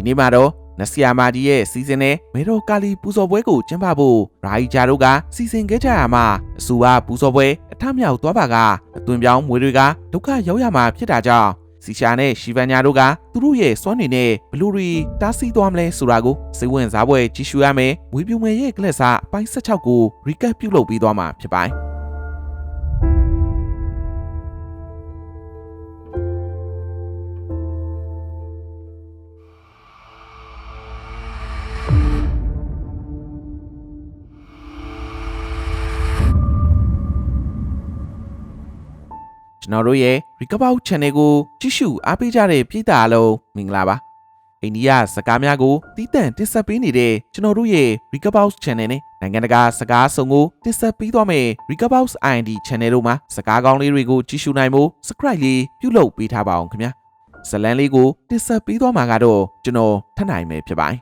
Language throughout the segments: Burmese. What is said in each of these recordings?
ဒီနေ့မှာတော့နဆီယာမာဒီရဲ့စီစဉ်နဲ့မေတော်ကာလီပူဇော်ပွဲကိုကျင်းပဖို့ရာဟီဂျာတို့ကစီစဉ်ခဲ့ကြရမှာအဆိုပါပူဇော်ပွဲအထမြောက်သွားပါကအသွင်ပြောင်းမွေတွေကဒုက္ခရောက်ရမှာဖြစ်တာကြောင့်စီရှာနဲ့ရှီဗန်ညာတို့ကသူတို့ရဲ့စွမ်းနေနဲ့ဘလူရီတားဆီးသွားမလဲဆိုတာကိုစိတ်ဝင်စားပွဲကြည့်ရှုရမယ်။ဝေပြူမယ်ရဲ့ကလစ်စာအပိုင်း16ကိုရီကပ်ပြုလုပ်ပြီးသွားမှာဖြစ်ပါတယ်။ ကျွန်တော်တို့ရဲ့ Recover Channel ကိုကြည့်ရှုအားပေးကြတဲ့ပရိသတ်အားလုံးမင်္ဂလာပါအိန္ဒိယစကားများကိုတီးတန့်တင်ဆက်ပေးနေတဲ့ကျွန်တော်တို့ရဲ့ Recover Channel နဲ့နိုင်ငံတကာစကားစုံကိုတင်ဆက်ပေးသွားမယ် Recover IND Channel တို့မှာစကားကောင်းလေးတွေကိုကြည့်ရှုနိုင်ဖို့ Subscribe လေးပြုလုပ်ပေးထားပါအောင်ခင်ဗျာဇလန်လေးကိုတင်ဆက်ပေးသွားမှာကတော့ကျွန်တော်ထပ်နိုင်မယ်ဖြစ်ပါတယ်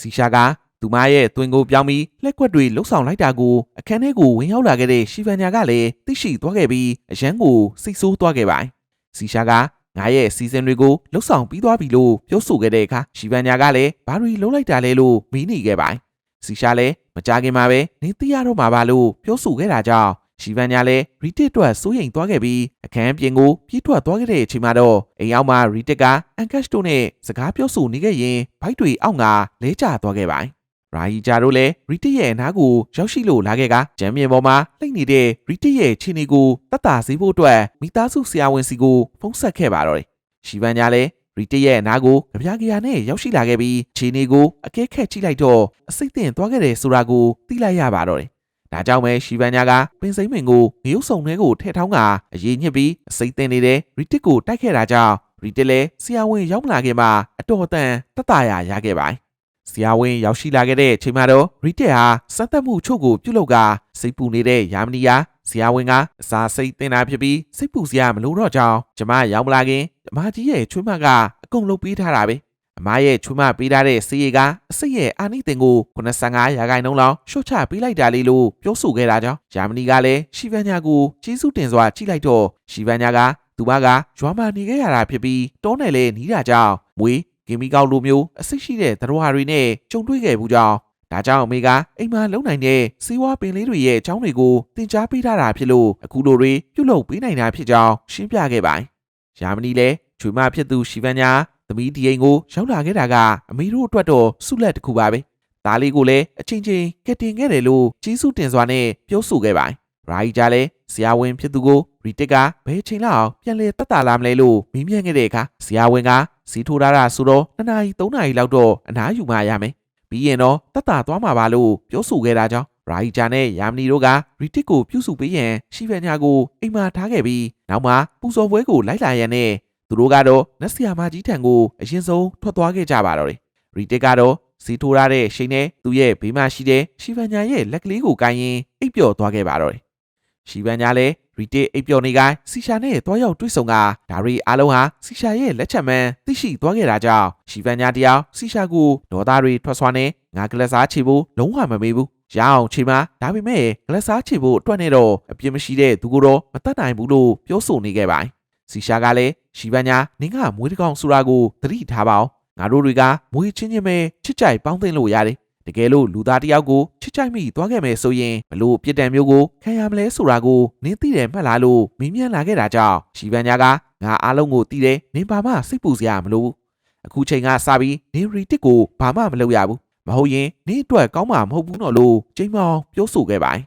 စီရှာက သူမရဲ့တွင်ကိုပြောင်းပြီးလက်ကွက်တွေလှုပ်ဆောင်လိုက်တာကိုအခန်းထဲကိုဝင်ရောက်လာခဲ့တဲ့ရှီဗန်ညာကလည်းသိရှိသွားခဲ့ပြီးအရန်ကိုစိတ်ဆိုးသွားခဲ့ပါတယ်။စီရှာကငါရဲ့စီစဉ်တွေကိုလှုပ်ဆောင်ပြီးသွားပြီလို့ပြောဆိုခဲ့တဲ့အခါရှီဗန်ညာကလည်းဘာတွေလှုပ်လိုက်တာလဲလို့မေးနေခဲ့ပါတယ်။စီရှာလည်းမကြခင်မှာပဲနေသိရတော့မှာပါလို့ပြောဆိုခဲ့တာကြောင့်ရှီဗန်ညာလည်းရီတစ်အတွက်စိုးရိမ်သွားခဲ့ပြီးအခန်းပြင်ကိုပြေးထွက်သွားခဲ့တဲ့အချိန်မှာတော့အိမ်အောင်မှာရီတစ်ကအန်ကတ်တို့နဲ့စကားပြောဆိုနေခဲ့ရင်ဘိုက်တွေအောက်ကလဲကျသွားခဲ့ပါတယ်။ ရာဟီဂျာတို့လည်းရီတစ်ရဲ့အနားကိုရောက်ရှိလို့လာခဲ့ကဂျမ်းမြေပေါ်မှာလှိမ့်နေတဲ့ရီတစ်ရဲ့ခြေနေကိုတတ်တာစေဖို့အတွက်မိသားစုဆရာဝန်စီကိုဖုန်းဆက်ခဲ့ပါတော့တယ်။ရှီဗန်ညာလည်းရီတစ်ရဲ့အနားကိုကြပြားကြရာနဲ့ရောက်ရှိလာခဲ့ပြီးခြေနေကိုအကဲခက်ကြည့်လိုက်တော့အစိတ်တင်သွားခဲ့တယ်ဆိုတာကိုသိလိုက်ရပါတော့တယ်။ဒါကြောင့်ပဲရှီဗန်ညာကပင်စိမ့်မင်ကိုငရုတ်စုံထဲကိုထည့်ထောင်းကအရေးညစ်ပြီးအစိတ်တင်နေတဲ့ရီတစ်ကိုတိုက်ခဲ့တာကြောင့်ရီတစ်လည်းဆရာဝန်ရောက်မလာခင်မှာအတော်အတန်တတ်တာရရခဲ့ပါတယ်။ ဆရာဝန်ရောက်ရှိလာခဲ့တဲ့အချိန်မှာတော့ရီတက်ဟာစမ်းသပ်မှုချို့ကိုပြုလုပ်ကစိတ်ပူနေတဲ့ယာမနီယာဆရာဝန်ကအစာစိတ်တင်တာဖြစ်ပြီးစိတ်ပူစရာမလိုတော့ကြောင်းကျမရောက်မလာခင်ကျမကြီးရဲ့ချွေးမကအကုန်လုပ်ပေးထားတာပဲအမရဲ့ချွေးမပေးထားတဲ့စီရီကအစိတ်ရဲ့အာနိသင်ကို85ရာခိုင်နှုန်းလောက်ရှော့ချပေးလိုက်တာလေးလို့ပြောဆိုခဲ့တာကြောင့်ယာမနီကလည်းရှီဗန်ညာကိုကျေးဇူးတင်စွာကြည့်လိုက်တော့ရှီဗန်ညာကသူမကရွာမှာနေခဲ့ရတာဖြစ်ပြီးတောနယ်လေနီးတာကြောင့်မွေး ကင်မီကောက်လိုမျိုးအစိတ်ရှိတဲ့သတ္တဝါတွေနဲ့ကြုံတွေ့ခဲ့ဘူးကြောင်းဒါကြောင့်အမေကအိမ်မှာလုံနိုင်တဲ့စီးဝါပင်လေးတွေရဲ့အကြောင်းတွေကိုသင်ကြားပေးထားတာဖြစ်လို့အခုလိုတွေပြုလုပ်ပေးနိုင်တာဖြစ်ကြောင်းရှင်းပြခဲ့ပါတယ်။ယာမနီလည်းချွေမဖြစ်သူရှီဗန်ညာသမီးဒီအိမ်ကိုရောက်လာခဲ့တာကအမေတို့အတွက်တော့ဆုလက်တစ်ခုပါပဲ။ဒါလေးကိုလည်းအချင်းချင်းကက်တင်ခဲ့တယ်လို့ကျေးဇူးတင်စွာနဲ့ပြောဆိုခဲ့ပါတယ်။ရာဟီဂျာလည်းဆရာဝန်ဖြစ်သူကို ရီတစ်ကဘယ်ချိန်လောက်ပြန်လဲတက်တာလာမလဲလို့မေးမြန်းခဲ့တဲ့အခါဆရာဝန်ကစီထိုးထားတာဆိုတော့2နာရီ3နာရီလောက်တော့အနားယူမှရမယ်။ပြီးရင်တော့တက်တာသွားမှာပါလို့ပြောဆိုခဲ့တာကြောင့်ရာဟီဂျာနဲ့ယာမနီတို့ကရီတစ်ကိုပြုစုပေးရန်ရှီဗန်ညာကိုအိမ်မှာထားခဲ့ပြီးနောက်မှပူဇော်ပွဲကိုလိုက်လာရန်နဲ့သူတို့ကတော့နတ်ဆရာမကြီးထံကိုအရင်ဆုံးထွက်သွားခဲ့ကြပါတော့တယ်။ရီတစ်ကတော့စီထိုးထားတဲ့ရှိန်နဲ့သူ့ရဲ့ဘေးမှာရှိတဲ့ရှီဗန်ညာရဲ့လက်ကလေးကိုကိုင်းရင်အိပ်ပျော်သွားခဲ့ပါတော့တယ်။ ရှီဗန်ညာလည်းရီတစ်အိပ်ပျော်နေကိုင်းစီရှာနဲ့တွားရောက်တွေ့ဆုံကဒါရီအားလုံးဟာစီရှာရဲ့လက်ချက်မှန်သိရှိသွားခဲ့တာကြောင့်ရှီဗန်ညာတယောက်စီရှာကိုဒေါ်သားတွေထွက်ဆွာနေငါကလစ်စားချေဖို့လုံးဝမမေးဘူးရအောင်ချိန်မှာဒါပေမဲ့ကလစ်စားချေဖို့အတွက်နဲ့တော့အပြစ်မရှိတဲ့သူကိုတော့မတတ်နိုင်ဘူးလို့ပြောဆိုနေခဲ့ပါတယ်စီရှာကလည်းရှီဗန်ညာနင်းကမွေးတကောင်ဆိုတာကိုသတိထားပါအောင်ငါတို့တွေကမွေးချင်းချင်းပဲချစ်ကြိုက်ပေါင်းသင်းလို့ရတယ် တကယ်လို့လူသားတယောက်ကိုချစ်ကြိုက်မိသွားခဲ့မယ်ဆိုရင်ဘလို့ပြစ်ဒဏ်မျိုးကိုခံရမလဲဆိုတာကိုနင်းသိတယ်မှတ်လားလို့မင်းမြန်လာခဲ့တာကြောင့်ရှီဗန်ညာကငါအားလုံးကိုသိတယ်နင်းပါမစိတ်ပူစရာမလိုဘူးအခုချိန်ကစပြီးနင်းရီတစ်ကိုဘာမှမလုပ်ရဘူးမဟုတ်ရင်နင်းအတွက်ကောင်းမှာမဟုတ်ဘူးတော့လို့ကျိန်းမောင်ပြောဆိုခဲ့ပါတယ်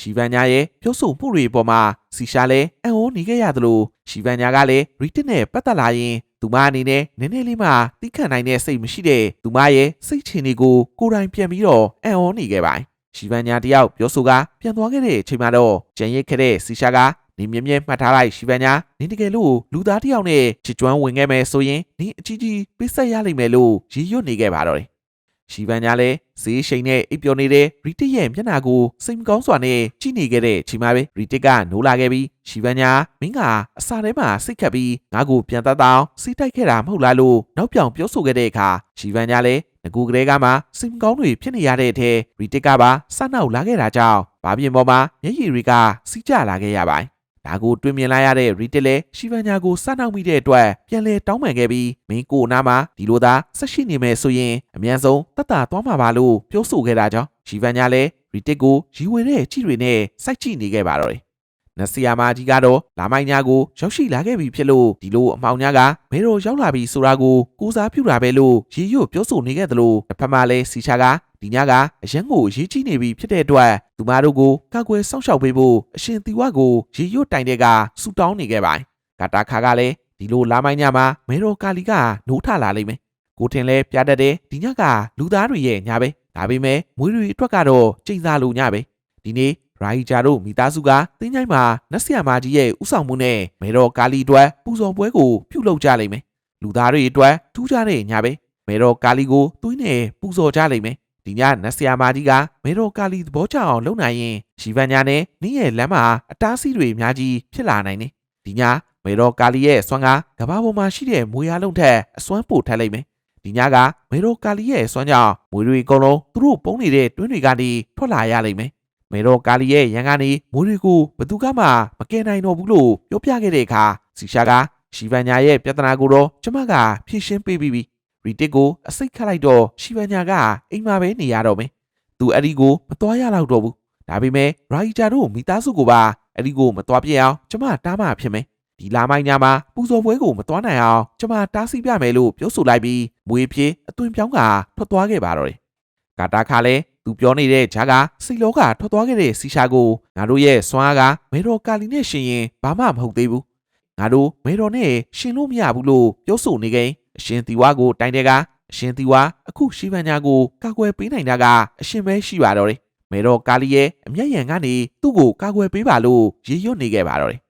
ရှီဗန်ညာရဲ့ပြောဆိုမှုတွေပေါ်မှာစီရှာလည်းအံ့ဩနေခဲ့ရသလိုရှီဗန်ညာကလည်းရီတစ်နဲ့ပတ်သက်လာရင် သူမအနေနဲ့နည်းနည်းလေးမှသိခံနိုင်တဲ့စိတ်မရှိတဲ့သူမရဲ့စိတ်ချင်တွေကိုကိုယ်တိုင်ပြန်ပြီးတော့အံ့ဩနေခဲ့ပါတယ်။ရှီဗန်ညာတယောက်ပြောဆိုကပြန်သွားခဲ့တဲ့အချိန်မှာတော့ကြံရစ်ခဲ့တဲ့စီရှာကနေမြဲမြဲမှတ်ထားလိုက်ရှီဗန်ညာနင်းတကယ်လို့လူသားတယောက်နဲ့ချစ်ကျွမ်းဝင်ခဲ့မယ်ဆိုရင်နင်းအကြီးကြီးပိတ်ဆက်ရလိမ့်မယ်လို့ရည်ရွတ်နေခဲ့ပါတော့တယ်။ ရှီဗန်ညာလည်းဈေးရှိန်နဲ့အိပ်ပျော်နေတဲ့ရီတစ်ရဲ့မျက်နှာကိုစိတ်မကောင်းစွာနဲ့ကြည့်နေခဲ့တဲ့အချိန်မှာပဲရီတစ်ကနိုးလာခဲ့ပြီးရှီဗန်ညာမင်းကအစာထဲမှာစိတ်ခတ်ပြီးငါ့ကိုပြန်သက်တောင်းစီးတိုက်ခဲ့တာမဟုတ်လားလို့နောက်ပြောင်ပြောဆိုခဲ့တဲ့အခါရှီဗန်ညာလည်းငကူကလေးကမှစိတ်မကောင်းတွေဖြစ်နေရတဲ့အထဲရီတစ်ကပါစနောက်လာခဲ့တာကြောင့်ဘာပြင်ပေါ်မှာမျက်ရည်တွေကစီးကျလာခဲ့ရပါတယ် ဒါကိုတွေ့မြင်လိုက်ရတဲ့ရီတက်လည်းရှီဗန်ညာကိုစားနှောက်မိတဲ့အတွက်ပြန်လဲတောင်းပန်ခဲ့ပြီးမင်းကိုနားမှာဒီလိုသာဆက်ရှိနေမယ်ဆိုရင်အမြန်ဆုံးတတ်တာသွားမှာပါလို့ပြောဆိုခဲ့တာကြောင့်ရှီဗန်ညာလည်းရီတက်ကိုရီဝေတဲ့ကြည့်တွေနဲ့စိုက်ကြည့်နေခဲ့ပါတော့တယ် နစီယာမာကြီးကတော့လာမိုင်းညာကိုရောက်ရှိလာခဲ့ပြီဖြစ်လို့ဒီလိုအမောင်ညာကဘယ်တော့ရောက်လာပြီဆိုတာကိုကိုးစားပြုတာပဲလို့ရေရွတ်ပြောဆိုနေခဲ့သလိုတစ်ဖက်မှာလည်းစီချာကဒီညကအရန်ကိုရေးကြည့်နေပြီဖြစ်တဲ့အတွက်သူမတို့ကိုကာကွယ်စောင့်ရှောက်ပေးဖို့အရှင်တီဝါကိုရေရွတ်တိုင်တဲ့ကဆူတောင်းနေခဲ့ပါတယ်ကာတာခါကလည်းဒီလိုလာမိုင်းညာမှာမဲတော်ကာလီကနိုးထလာလိမ့်မယ်ကိုထင်လဲပြတတ်တဲ့ဒီညကလူသားတွေရဲ့ညာပဲဒါပေမဲ့မွေးတွေအတွက်ကတော့ချိန်စားလို့ညပဲဒီနေ့ ရာဟီဂျာတို့မိသားစုကတင်းချိုင်းမှာနတ်ဆရာမကြီးရဲ့ဥဆောင်မှုနဲ့မေတော်ကာလီအတွက်ပူဇော်ပွဲကိုပြုလုပ်ကြလိမ့်မယ်လူသားတွေအတွက်ထူးခြားတဲ့ညပဲမေတော်ကာလီကိုသွေးနဲ့ပူဇော်ကြလိမ့်မယ်ဒီညနတ်ဆရာမကြီးကမေတော်ကာလီသဘောကျအောင်လုပ်နိုင်ရင်ရှီဗန်ညာနဲ့နင်းရဲ့လမ်းမှာအတားအဆီးတွေအများကြီးဖြစ်လာနိုင်တယ်ဒီညမေတော်ကာလီရဲ့အစွမ်းကကဘာပေါ်မှာရှိတဲ့မွေရလုံးထက်အစွမ်းပိုထက်လိမ့်မယ်ဒီညကမေတော်ကာလီရဲ့အစွမ်းကြောင့်မွေတွေအကုန်လုံးသူတို့ပုံနေတဲ့တွင်းတွေကနေထွက်လာရလိမ့်မယ် မေတော်ကာလီရဲ့ရန်ကနေမွေတွေကိုဘသူကမှမကယ်နိုင်တော့ဘူးလို့ပြောပြခဲ့တဲ့အခါစီရှာကရှီဗန်ညာရဲ့ပြဿနာကိုတော့ကျမကဖြေရှင်းပေးပြီးပြီရီတစ်ကိုအစိတ်ခတ်လိုက်တော့ရှီဗန်ညာကအိမ်မှာပဲနေရတော့မယ်သူအဲ့ဒီကိုမသွားရတော့တော့ဘူးဒါပေမဲ့ရာဟီဂျာတို့မိသားစုကိုပါအဲ့ဒီကိုမသွားပြစ်အောင်ကျမတားမှဖြစ်မယ်ဒီလာမိုင်းညမှာပူဇော်ပွဲကိုမသွားနိုင်အောင်ကျမတားဆီးပြမယ်လို့ပြောဆိုလိုက်ပြီးမွေးပြေအသွင်ပြောင်းကထွက်သွားခဲ့ပါတော့တယ်ကာတာခါလည်း သူပြောနေတဲ့ဂျာကစိတ်လောကထွက်သွားခဲ့တဲ့စီရှာကိုငါတို့ရဲ့စွမ်းအားကမေတော်ကာလီနဲ့ရှင်ရင်ဘာမှမဟုတ်သေးဘူးငါတို့မေတော်နဲ့ရှင်လို့မရဘူးလို့ပြောဆိုနေကြအရှင်တီဝါကိုတိုင်တဲ့ကအရှင်တီဝါအခုရှိဗန်ညာကိုကာကွယ်ပေးနိုင်တာကအရှင်ပဲရှိပါတော့တယ်မေတော်ကာလီရဲ့အမျက်ရံကနေသူ့ကိုကာကွယ်ပေးပါလို့ရေရွတ်နေခဲ့ပါတော့တယ်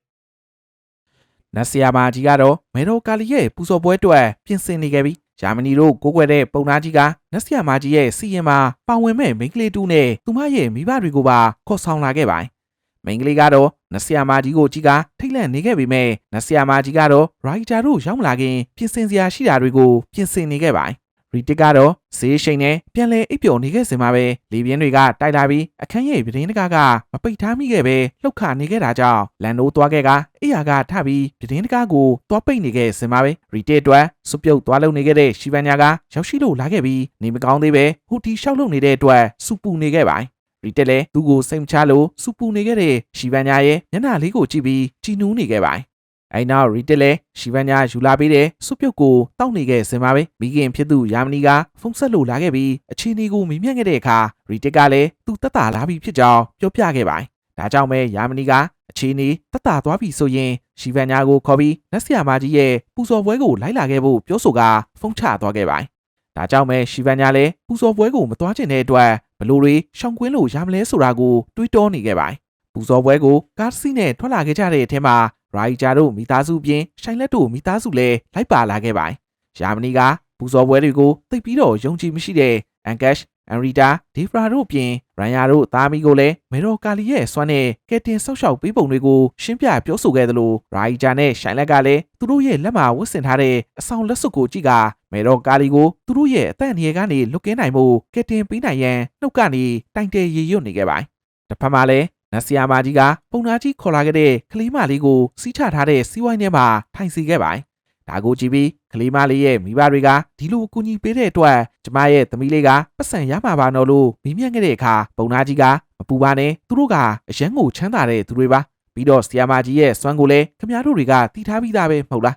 နတ်ဆရာမကြီးကတော့မေတော်ကာလီရဲ့ပူဇော်ပွဲအတွက်ပြင်ဆင်နေခဲ့ပြီ ဂျာမနီတို့ကိုးကွယ်တဲ့ပုံနာကြီးကနတ်ဆရာမကြီးရဲ့စီရင်မှာပါဝင်မဲ့မိန်းကလေးတူနဲ့သူမရဲ့မိဘတွေကိုပါခေါ်ဆောင်လာခဲ့ပါတယ်။မိန်းကလေးကတော့နတ်ဆရာမကြီးကိုကြီးကထိတ်လန့်နေခဲ့ပေမဲ့နတ်ဆရာမကြီးကတော့ရိုက်တာတို့ရောက်မလာခင်ပြင်ဆင်စရာရှိတာတွေကိုပြင်ဆင်နေခဲ့ပါတယ်။ ရီတစ်ကတော့ဈေးရှိန်နဲ့ပြန်လဲအိပ်ပျော်နေခဲ့စင်မှာပဲလေပြင်းတွေကတိုက်လာပြီးအခန်းရဲ့ပြတင်းတကားကမပိတ်ထားမိခဲ့ပဲလှုပ်ခါနေခဲ့တာကြောင့်လန်နိုးသွားခဲ့ကအိယာကထပြီးပြတင်းတကားကိုသွားပိတ်နေခဲ့စင်မှာပဲရီတစ်အတွက်စုပ်ပြုတ်သွားလုံနေခဲ့တဲ့ရှီဗန်ညာကရောက်ရှိလို့လာခဲ့ပြီးနေမကောင်းသေးပဲဟူတီရှောက်လုံနေတဲ့အတွက်စူပူနေခဲ့ပါတယ်ရီတက်လည်းသူ့ကိုစိတ်မချလို့စူပူနေခဲ့တဲ့ရှီဗန်ညာရဲ့မျက်နှာလေးကိုကြည့်ပြီးကြည်နူးနေခဲ့ပါတယ်။ အဲနောက်ရီတက်လည်းရှီဗန်ညာယူလာပေးတဲ့စုပ်ပြုတ်ကိုတောက်နေခဲ့စင်ပါပဲမိခင်ဖြစ်သူယာမနီကဖုန်းဆက်လို့လာခဲ့ပြီးအချင်းဒီကိုမေးမြန်းခဲ့တဲ့အခါရီတက်ကလည်းသူတက်တာလာပြီဖြစ်ကြောင်းပြောပြခဲ့ပါတယ်။ဒါကြောင့်ပဲယာမနီကအချင်းဒီတက်တာသွားပြီဆိုရင်ရှီဗန်ညာကိုခေါ်ပြီးလက်ဆရာမကြီးရဲ့ပူဇော်ပွဲကိုလိုက်လာခဲ့ဖို့ပြောဆိုကဖုန်းချသွားခဲ့ပါတယ်။ဒါကြောင့်ပဲရှီဗန်ညာလည်းပူဇော်ပွဲကိုမသွားချင်တဲ့အတွက်ဘလို့တွေရှောင်ကွင်းလို့ရမလဲဆိုတာကိုတွေးတောနေခဲ့ပါတယ်။ပူဇော်ပွဲကိုကားစီးနဲ့ထွက်လာခဲ့ကြတဲ့အထက်မှာ ရိုက်ဂျာတို့မိသားစုပြင်ရှိုင်လက်တို့မိသားစုလည်းလိုက်ပါလာခဲ့ပါတယ်။ယာမနီကပူဇော်ပွဲတွေကိုသိပ်ပြီးတော့ယုံကြည်မရှိတဲ့အန်ကက်ရှ်အန်ရီတာဒေဖရာတို့ပြင်ရန်ယာတို့သားမီးကိုလည်းမေတော်ကာလီရဲ့စွမ်းနဲ့ကက်တင်ဆောက်ရှောက်ပေးပုံတွေကိုရှင်းပြပြောဆိုခဲ့သလိုရိုက်ဂျာနဲ့ရှိုင်လက်ကလည်းသူတို့ရဲ့လက်မှာဝတ်ဆင်ထားတဲ့အဆောင်လက်စွပ်ကိုကြည့်ကမေတော်ကာလီကိုသူတို့ရဲ့အသက်အန္တရာယ်ကနေလွတ်ကင်းနိုင်မှုကက်တင်ပေးနိုင်ရန်နှုတ်ကနေတိုင်တယ်ရေရွတ်နေခဲ့ပါတယ်။တစ်ဖက်မှာလည်း နတ်ဆီယာမာကြီးကပုံနာကြီးခေါ်လာခဲ့တဲ့ကလေးမလေးကိုစီးချထားတဲ့စီးဝိုင်းထဲမှာထိုင်စီခဲ့ပါတယ်။ဒါကိုကြည့်ပြီးကလေးမလေးရဲ့မိဘတွေကဒီလိုအကူအညီပေးတဲ့အတွက်ကျမရဲ့သမီးလေးကပတ်စံရမှာပါတော့လို့မိမြန့်ခဲ့တဲ့အခါပုံနာကြီးကမပူပါနဲ့သူတို့ကအရန်ကိုချမ်းသာတဲ့သူတွေပါပြီးတော့ဆီယာမာကြီးရဲ့စွမ်းကိုလည်းခမရတို့တွေကတီးထားပြီးသားပဲမဟုတ်လား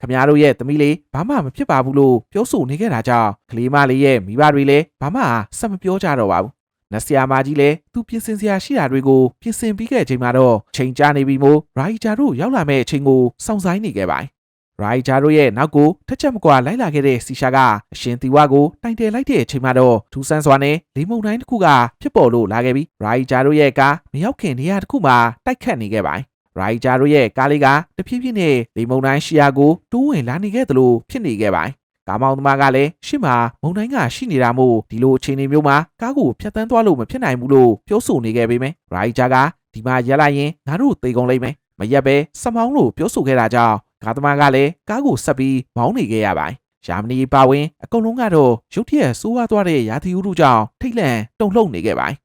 ခမရတို့ရဲ့သမီးလေးဘာမှမဖြစ်ပါဘူးလို့ပြောဆိုနေခဲ့တာကြောင့်ကလေးမလေးရဲ့မိဘတွေလည်းဘာမှဆက်မပြောကြတော့ပါဘူး နတ်ဆရာမကြီးလည်းသူပြင်ဆင်စရာရှိတာတွေကိုပြင်ဆင်ပြီးခဲ့ချိန်မှာတော့ချိန်ကြာနေပြီမို့ရိုက်ဂျာတို့ရောက်လာမဲ့အချိန်ကိုစောင့်ဆိုင်းနေခဲ့ပါတယ်။ရိုက်ဂျာတို့ရဲ့နောက်ကိုထက်ချက်မကွာလိုက်လာခဲ့တဲ့စီရှာကအရှင်တီဝါကိုတိုင်တယ်လိုက်တဲ့အချိန်မှာတော့ထူဆန်းစွာနဲ့လေမုန်တိုင်းတစ်ခုကဖြစ်ပေါ်လို့လာခဲ့ပြီးရိုက်ဂျာတို့ရဲ့ကားမရောက်ခင်နေရာတစ်ခုမှာတိုက်ခတ်နေခဲ့ပါတယ်။ရိုက်ဂျာတို့ရဲ့ကားလေးကတဖြည်းဖြည်းနဲ့လေမုန်တိုင်းရှီယာကိုတိုးဝင်လာနေခဲ့သလိုဖြစ်နေခဲ့ပါတယ် ကားမောင်းသမားကလည်းရှစ်မှာမုံတိုင်းကရှိနေတာမို့ဒီလိုအခြေအနေမျိုးမှာကားကိုဖျက်ဆီးသွားလို့မဖြစ်နိုင်ဘူးလို့ပြောဆိုနေခဲ့ပေမယ့်ရိုက်ဂျာကဒီမှာရက်လိုက်ရင်ငါတို့သေကုန်လိမ့်မယ်မရက်ပဲစမောင်းလို့ပြောဆိုခဲ့တာကြောင့်ကားသမားကလည်းကားကိုဆက်ပြီးမောင်းနေခဲ့ရပါတယ်ယာမနီပါဝင်အကုန်လုံးကတော့ရုတ်တရက်စိုးဝါးသွားတဲ့ရာသီဥတုကြောင့်ထိတ်လန့်တုန်လှုပ်နေခဲ့ပါတယ်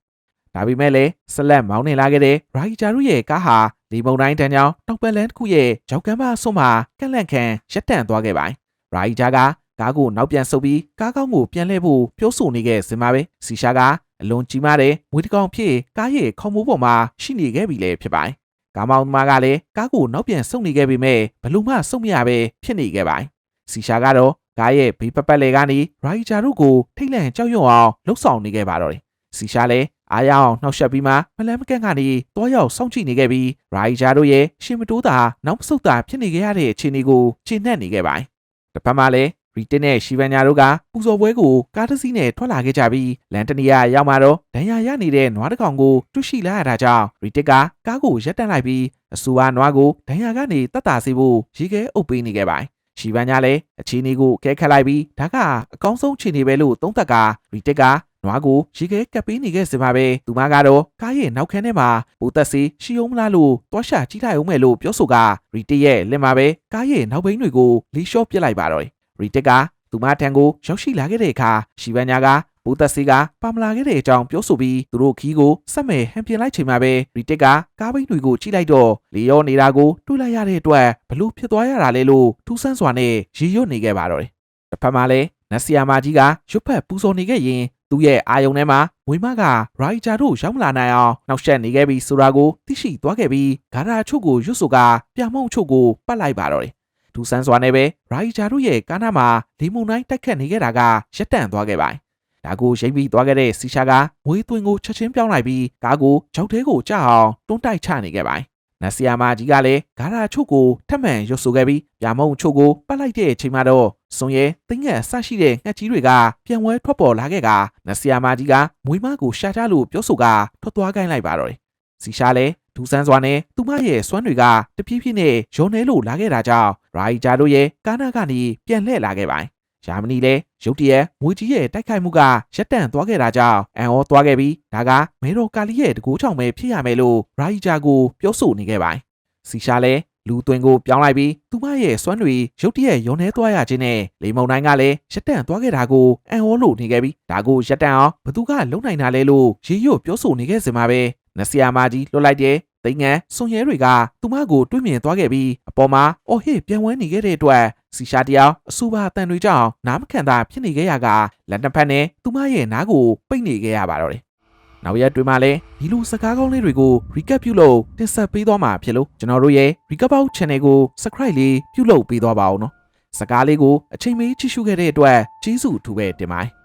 ဒါပေမဲ့လည်းဆက်လက်မောင်းနေလာခဲ့တဲ့ရိုက်ဂျာတို့ရဲ့ကားဟာလေမုန်တိုင်းတန်းကြောင့်တောက်ပက်လန်တစ်ခုရဲ့ကြောက်ကမ်းပါဆွမှာကန့်လန့်ခံရက်တန့်သွားခဲ့ပါတယ်။ရာဂျီဂျာက ကားကိုနောက်ပြန်ဆုပ်ပြီးကားကောင်းကိုပြန်လှည့်ဖို့ပြောဆိုနေခဲ့စင်ပါပဲ။စီရှာကအလွန်ကြီးမားတဲ့မွေးတစ်ကောင်ဖြစ်ကားရဲ့ခေါင်းမိုးပေါ်မှာရှိနေခဲ့ပြီလေဖြစ်ပါတယ်။ကားမောင်းသမားကလည်းကားကိုနောက်ပြန်ဆုပ်နေခဲ့ပေမဲ့ဘလို့မှဆုပ်မရပဲဖြစ်နေခဲ့ပါတယ်။စီရှာကတော့ကားရဲ့ဘေးပပတ်လေကနေရာဂျီဂျာတို့ကိုထိတ်လန့်ကြောက်ရွံ့အောင်လှုပ်ဆောင်နေခဲ့ပါတော့တယ်။စီရှာလည်းအားရအောင်နှောက်ယှက်ပြီးမှမလန်းမကန့်ကနေတွားရောက်စောင့်ကြည့်နေခဲ့ပြီးရာဂျီဂျာတို့ရဲ့ရှင်မတိုးတာနောက်မဆုတ်တာဖြစ်နေခဲ့ရတဲ့အခြေအနေကိုရှင်းနှံ့နေခဲ့ပါတယ်။တစ်ဖက်မှာလည်း ရီတင်နဲ့ရှီဗန်ညာတို့ကပူဇော်ပွဲကိုကားတစ်စီးနဲ့ထွက်လာခဲ့ကြပြီးလန်တနီယာရောက်မှတော့ဒဏ်ရာရနေတဲ့နွားတစ်ကောင်ကိုတွေ့ရှိလာရတာကြောင့်ရီတစ်ကကားကိုရပ်တန့်လိုက်ပြီးအဆူအားနွားကိုဒဏ်ရာကနေတတ်တာစေဖို့ရေခဲအုပ်ပေးနေခဲ့ပါတယ်။ရှီဗန်ညာလည်းအခြေအနေကိုကဲခတ်လိုက်ပြီးဒါကအကောင်းဆုံးအခြေအနေပဲလို့သုံးသပ်ကရီတစ်ကနွားကိုရေခဲကပ်ပေးနေခဲ့စပါပဲသူမကတော့ကားရဲ့နောက်ခန်းထဲမှာဘူသက်စီရှီယုံမလားလို့တွားရှာကြည့်လိုက်အောင်မယ်လို့ပြောဆိုကရီတစ်ရဲ့လက်မှာပဲကားရဲ့နောက်ဘိန်းတွေကိုလီရှော့ပစ်လိုက်ပါတော့တယ် ရီတစ်ကသူမထံကိုရောက်ရှိလာခဲ့တဲ့အခါရှီဗန်ညာကဘူသက်စီကပါမလာခဲ့တဲ့အကြောင်းပြောဆိုပြီးသူတို့ခီးကိုစက်မဲ့ဟန်ပြင်လိုက်ချိန်မှာပဲရီတစ်ကကားဘိန်းတွေကိုကြည့်လိုက်တော့လေရောနေတာကိုတွေ့လိုက်ရတဲ့အတွက်ဘလို့ဖြစ်သွားရတာလဲလို့ထူးဆန်းစွာနဲ့ရေရွတ်နေခဲ့ပါတော့တယ်တစ်ဖက်မှာလည်းနက်ဆီယာမာကြီးကရွတ်ဖက်ပူဇော်နေခဲ့ရင်သူ့ရဲ့အာယုံထဲမှာမွေးမကရိုက်ဂျာတို့ရောက်မလာနိုင်အောင်နှောက်ယှက်နေခဲ့ပြီးဆိုတာကိုသိရှိသွားခဲ့ပြီးဂါရာချုပ်ကိုရွတ်ဆိုကပြမုံချုပ်ကိုပတ်လိုက်ပါတော့တယ်။ ဒူဆန်းစွာနဲ့ပဲရိုက်ဂျာတို့ရဲ့ကားနားမှာလီမုန်တိုင်းတိုက်ခတ်နေခဲ့တာကရက်တန့်သွားခဲ့ပါတယ်။ဒါကိုရိပ်ပြီးသွားခဲ့တဲ့စီရှာကမွေးသွင်းကိုချက်ချင်းပြောင်းလိုက်ပြီးကားကိုကြောက်သေးကိုကြအောင်တွန်းတိုက်ချနေခဲ့ပါတယ်။နက်ဆီယာမာကြီးကလည်းဂါရာချုပ်ကိုထပ်မံရွတ်ဆိုခဲ့ပြီးပြမုံချုပ်ကိုပတ်လိုက်တဲ့အချိန်မှာတော့စွန်ရဲတင်းငယ်ဆရှိတဲ့ငှက်ကြီးတွေကပြန်ဝဲထွက်ပေါ်လာခဲ့ကနက်ဆီယာမာကြီးကမွေးမကိုရှာချလို့ပြောဆိုကထွက်သွားခိုင်းလိုက်ပါတော့တယ်။စီရှာလည်းဒူဆန်းစွာနဲ့သူမရဲ့စွမ်းတွေကတဖြည်းဖြည်းနဲ့ရုံနေလို့လာခဲ့တာကြောင့် ရာဂျာတို့ရဲ့ကားနာကနေပြန်လှည့်လာခဲ့ပါတယ်။ယာမနီလည်းရုတ်တရက်မွေကြီးရဲ့တိုက်ခိုက်မှုကရက်တန့်သွားခဲ့တာကြောင့်အန်အောသွားခဲ့ပြီးဒါကမဲတော်ကာလီရဲ့တကူချောင်ပဲဖြစ်ရမယ်လို့ရာဂျာကိုပြောဆိုနေခဲ့ပါတယ်။စီရှာလည်းလူသွင်းကိုပြောင်းလိုက်ပြီးသူမရဲ့စွမ်းတွေရုတ်တရက်ရုံနေသွားရခြင်းနဲ့လေမုန်တိုင်းကလည်းရက်တန့်သွားခဲ့တာကိုအန်ဟောလို့နေခဲ့ပြီးဒါကိုရက်တန့်အောင်ဘသူကလုံနိုင်တာလဲလို့ရေရွတ်ပြောဆိုနေခဲ့စမှာပဲနစီယာမာကြီးလွတ်လိုက်တဲ့ သိငန်းစွန်ရဲတွေကသူမကိုတွေးမြင်သွားခဲ့ပြီးအပေါ်မှာအော်ဟစ်ပြန်ဝဲနေခဲ့တဲ့အတွက်စီရှာတယောက်အဆူပါအတန်တွေကြောင့်နားမခံတာဖြစ်နေခဲ့ရကလက်နှစ်ဖက်နဲ့သူမရဲ့နားကိုပိတ်နေခဲ့ရပါတော့တယ်နောက်ရက်တွေမှာလည်းဒီလိုစကားကောင်းလေးတွေကို recap ပြုလုပ်တင်ဆက်ပေးသွားမှာဖြစ်လို့ကျွန်တော်တို့ရဲ့ recap out channel ကို subscribe လေးပြုလုပ်ပေးသွားပါအောင်နော်စကားလေးကိုအချိန်မီကြည့်ရှုခဲ့တဲ့အတွက်ကျေးဇူးအထူးပဲတင်ပါတယ်